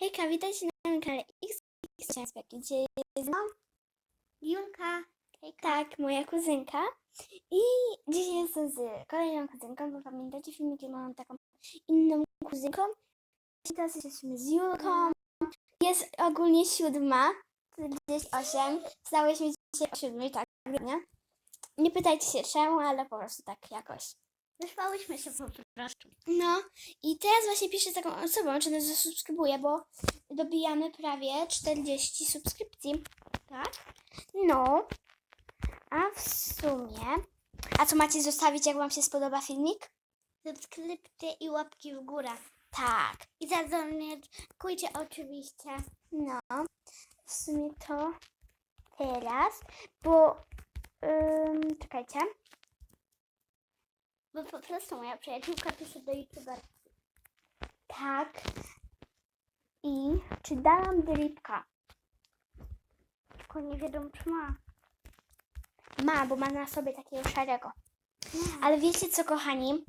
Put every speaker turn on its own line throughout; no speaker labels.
Hejka, witajcie na moim kanale X gdzie jest no,
Julka, hejka.
tak, moja kuzynka. I dzisiaj jestem z kolejną kuzynką, bo pamiętacie filmik, gdzie mam taką inną kuzynką. Teraz jesteśmy z Julką. Jest ogólnie siódma, 48. Stałyśmy dzisiaj o siódmej, tak, nie? Nie pytajcie się czemu, ale po prostu tak jakoś.
Wyspałyśmy się po prostu.
No i teraz właśnie piszę z taką osobą, czy nas zasubskrybuje, bo dobijamy prawie 40 subskrypcji.
Tak?
No, a w sumie... A co macie zostawić, jak wam się spodoba filmik?
Subskrypcje i łapki w górę.
Tak.
I zadzwoniajcie oczywiście.
No, w sumie to teraz, bo... Czekajcie.
Bo po prostu moja przyjaciółka pisze do youtuberki.
Tak. I czy dałam dripka?
Tylko nie wiadomo czy ma.
Ma, bo ma na sobie takiego szarego. Ale wiecie co, kochani?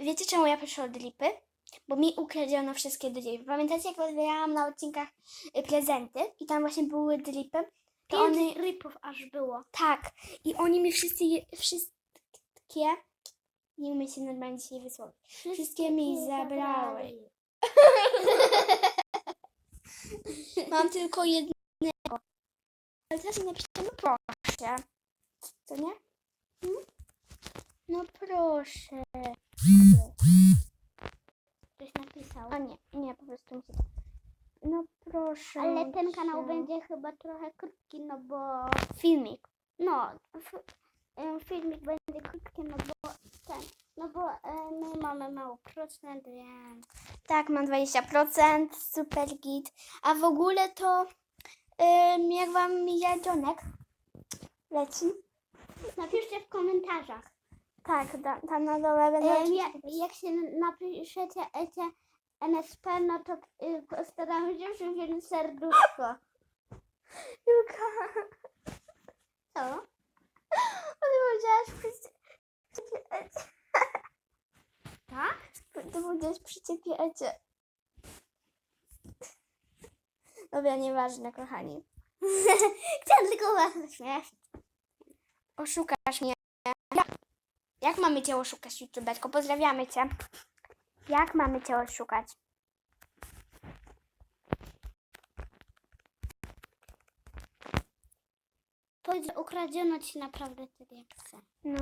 Wiecie czemu ja proszę o dripy? Bo mi ukradziono wszystkie dripy. Pamiętacie, jak odbierałam na odcinkach y, prezenty i tam właśnie były dripy? To one,
Pięć ripów aż było.
tak. I oni mi wszyscy, wszystkie, nie umiem się normalnie dzisiaj wysłowić. Wszystkie mi zabrały. Mam tylko jednego. Ale teraz mi napiszemy proszę. Co nie? Hmm? No proszę.
Ktoś napisał.
A nie, nie, po prostu mi się... No proszę.
Ale ten kanał będzie chyba trochę krótki, no bo...
Filmik.
No, filmik będzie krótki, no bo ten... No bo e, my mamy mało procent, więc...
Tak, mam 20%, super git. A w ogóle to ym, jak wam jadzonek leci?
Napiszcie w komentarzach.
Tak, da, tam na dole będę...
Em, jak, jak się napiszecie ecie NSP, no to y, postaramy się przyjąć serduszko.
Julka,
Co?
powiedziałaś przyczepie ecie.
Tak?
Ty powiedziałaś przyczepie ecie. Dobra, nieważne, kochani.
Chciałam tylko was zaśmiać.
Oszukasz mnie. Jak, jak mamy cię oszukać, YouTuberko? Pozdrawiamy cię. Jak mamy cię oszukać?
Powiedz, ukradziono ci naprawdę te diaksy.
No,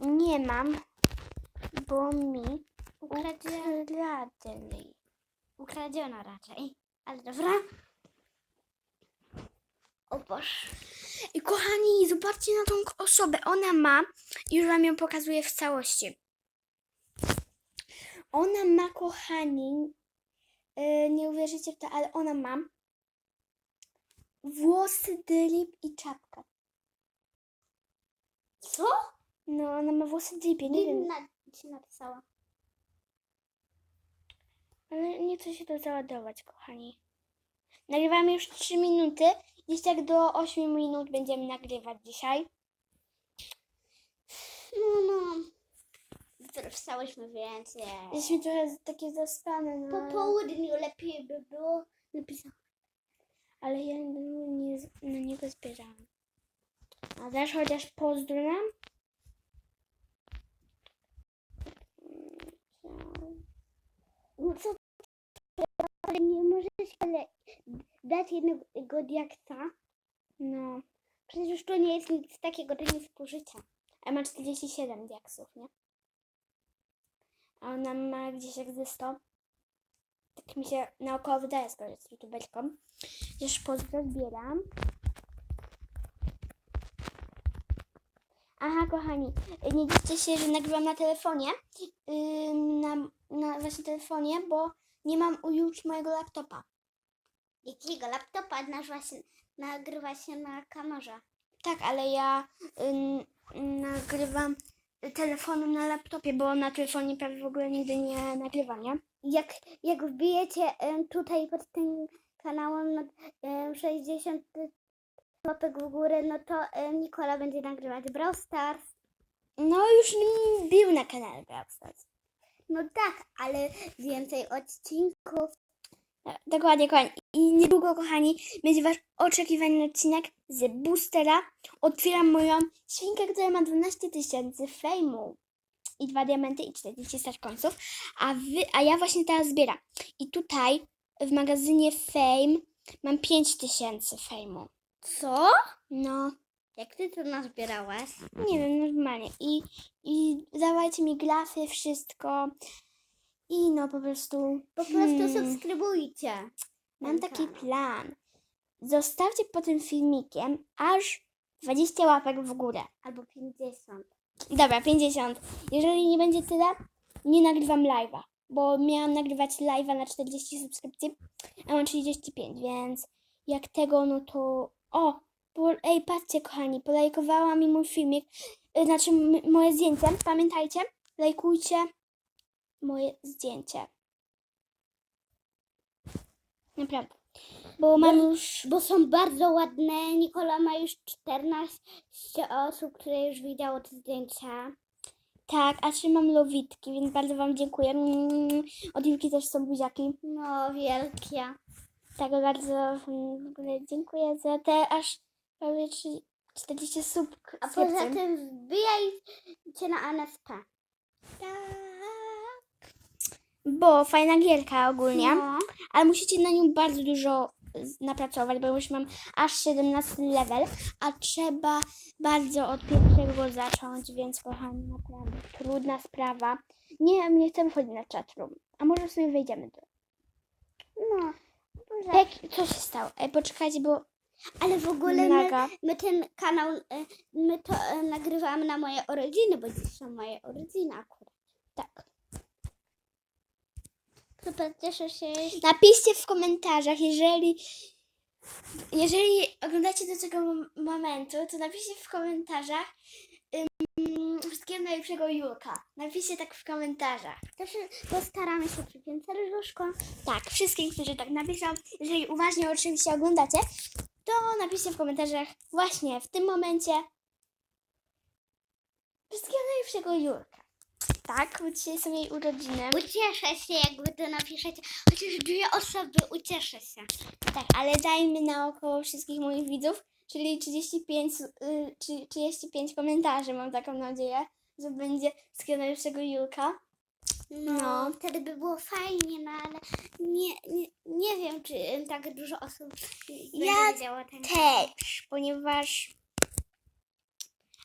nie mam, bo mi
Ukradziono,
ukradli.
ukradziono raczej. Ale dobra. O Boże.
I kochani, zobaczcie na tą osobę. Ona ma, już wam ją pokazuję w całości. Ona ma, kochani, yy, nie uwierzycie w to, ale ona ma włosy, drip i czapkę.
Co?
No, ona ma włosy dripie, nie wiem.
Inna ci napisała.
Nie chce się to załadować, kochani. Nagrywamy już 3 minuty. Gdzieś tak do 8 minut będziemy nagrywać dzisiaj.
No, no. Wstałyśmy więcej.
Jesteśmy trochę takie zaspane, no,
Po południu lepiej by było. Napisał.
ale ja nie, na niego zbierałam. A dasz chociaż pozdro nam?
No co? Ale nie możesz ale dać jednego diaksa.
No.
Przecież to nie jest nic takiego, to nie jest pożycia.
A ma 47 diaksów, nie? A ona ma gdzieś jak ze 100. Tak mi się naokoło wydaje, skoro jest youtuberką. Już pozdro zbieram. Aha, kochani, nie dziwcie się, że nagrywam na telefonie. Ym, na, na właśnie telefonie, bo nie mam Julki mojego laptopa.
Jakiego laptopa nagrywa się, nagrywa się na kamerze?
Tak, ale ja ym, nagrywam telefonem na laptopie, bo na telefonie prawie w ogóle nigdy nie nagrywam, nie?
Jak, jak wbijecie em, tutaj pod tym kanałem em, 60 łapek w górę, no to em, Nikola będzie nagrywać Brawl Stars.
No już był na kanale Brawl Stars.
No tak, ale więcej odcinków.
Dokładnie, kochani. I niedługo, kochani, będzie wasz oczekiwany odcinek z Boostera. Otwieram moją świnkę, która ma 12 tysięcy fejmu. I dwa diamenty i 40 stać końców. A, wy, a ja właśnie teraz zbieram. I tutaj w magazynie Fame mam 5 tysięcy fejmu.
Co?
No,
Jak ty to nazbierałaś?
nie wiem, normalnie. I, I dawajcie mi grafy, wszystko. I no po prostu.
Po prostu
Hmm.
subskrybujcie.
Mam taki plan. Zostawcie pod tym filmikiem aż 20 łapek w górę.
Albo 50.
Dobra, 50. Jeżeli nie będzie tyle, nie nagrywam live'a. Bo miałam nagrywać live'a na 40 subskrypcji, a mam 35, więc jak tego, no to. O! Ej, patrzcie, kochani, polajkowała mi mój filmik, y, znaczy moje zdjęcie. Pamiętajcie, lajkujcie moje zdjęcie. Naprawdę. Bo mam już.
Bo są bardzo ładne. Nikola ma już 14 osób, które już widziało te zdjęcia.
Tak, a trzymam lowitki, więc bardzo Wam dziękuję. Mm, Od Julki też są buziaki.
No, wielkie.
Tak bardzo w ogóle dziękuję za te aż prawie trzy- 40
A
subskrypcji.
poza tym wbijajcie na NFP.
Tak. Bo fajna gierka ogólnie,
No.
ale musicie na nią bardzo dużo napracować, bo już mam aż 17 level, a trzeba bardzo od pierwszego zacząć, więc kochani, naprawdę trudna sprawa. Nie, nie chcę wychodzić na chatroom, a może sobie wejdziemy do...
No.
Jak, co się stało? Ej, poczekajcie, bo
Ale w ogóle my,
naga.
my ten kanał, e, my to e, nagrywamy na moje urodziny, bo dziś są moje urodziny akurat.
Tak.
Super, cieszę się.
Napiszcie w komentarzach, jeżeli jeżeli oglądacie do tego mom- momentu, to napiszcie w komentarzach ym, wszystkiego najlepszego Julka. Napiszcie tak w komentarzach.
Też postaramy się przypiąć serduszko.
Tak, wszystkim, którzy tak napiszą, jeżeli uważnie oczywiście oglądacie, to napiszcie w komentarzach właśnie w tym momencie wszystkiego najlepszego Julka. Tak, bo dzisiaj są jej urodziny.
Ucieszę się, jak wy to napiszecie. Chociaż dwie osoby, ucieszę się.
Tak, ale dajmy naokoło wszystkich moich widzów, czyli 35, y, czy- 35 komentarzy, mam taką nadzieję, że będzie z najlepszego Julka.
No,
No.
wtedy by było fajnie, no ale nie, nie, nie tak dużo osób
Ja
widziało ten.
Też, ponieważ...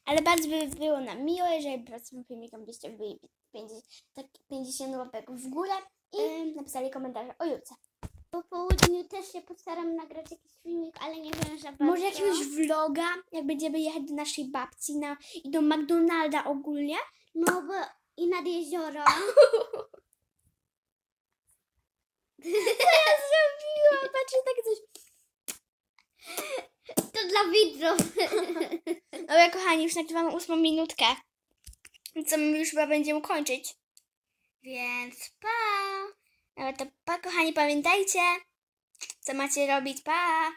Ale bardzo by było nam miło, jeżeli pod tym filmikiem byście wbili 50, tak 50 łapek w górę i napisali komentarze o Julce.
Po południu też się postaram nagrać jakiś filmik, ale nie wiem, że bardzo.
Może jakiegoś vloga, jak będziemy jechać do naszej babci na, i do McDonalda ogólnie.
No bo i nad jezioro.
Ja zrobiłam, patrzę tak coś.
To dla widzów.
Dobra, kochani, już nagrywamy ósmą minutkę. Co my już chyba będziemy kończyć.
Więc pa!
Dobra, to pa, kochani, pamiętajcie, co macie robić. Pa!